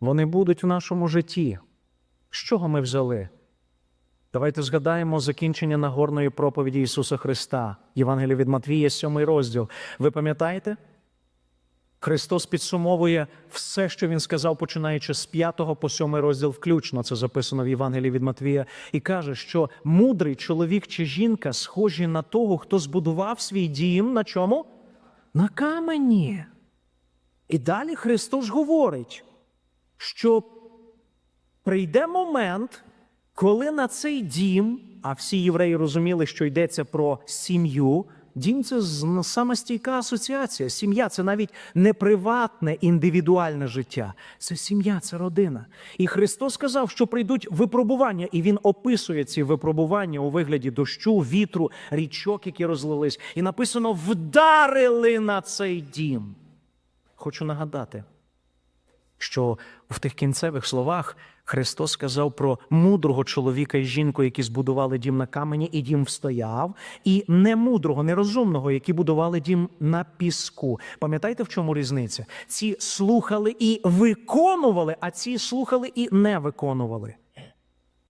вони будуть в нашому житті. З чого ми взяли? Давайте згадаємо закінчення Нагорної проповіді Ісуса Христа, Євангелія від Матвія, 7 розділ. Ви пам'ятаєте? Христос підсумовує все, що Він сказав, починаючи з 5 по 7 розділ включно. Це записано в Євангелії від Матвія, і каже, що мудрий чоловік чи жінка схожі на того, хто збудував свій дім на чому? На камені. І далі Христос говорить, що прийде момент, коли на цей дім, а всі євреї розуміли, що йдеться про сім'ю. Дім це саме стійка асоціація. Сім'я це навіть не приватне індивідуальне життя. Це сім'я, це родина. І Христос сказав, що прийдуть випробування, і Він описує ці випробування у вигляді дощу, вітру, річок, які розлились. І написано: вдарили на цей дім. Хочу нагадати, що в тих кінцевих словах Христос сказав про мудрого чоловіка і жінку, які збудували дім на камені, і дім встояв, і немудрого, нерозумного, які будували дім на піску. Пам'ятаєте, в чому різниця? Ці слухали і виконували, а ці слухали і не виконували.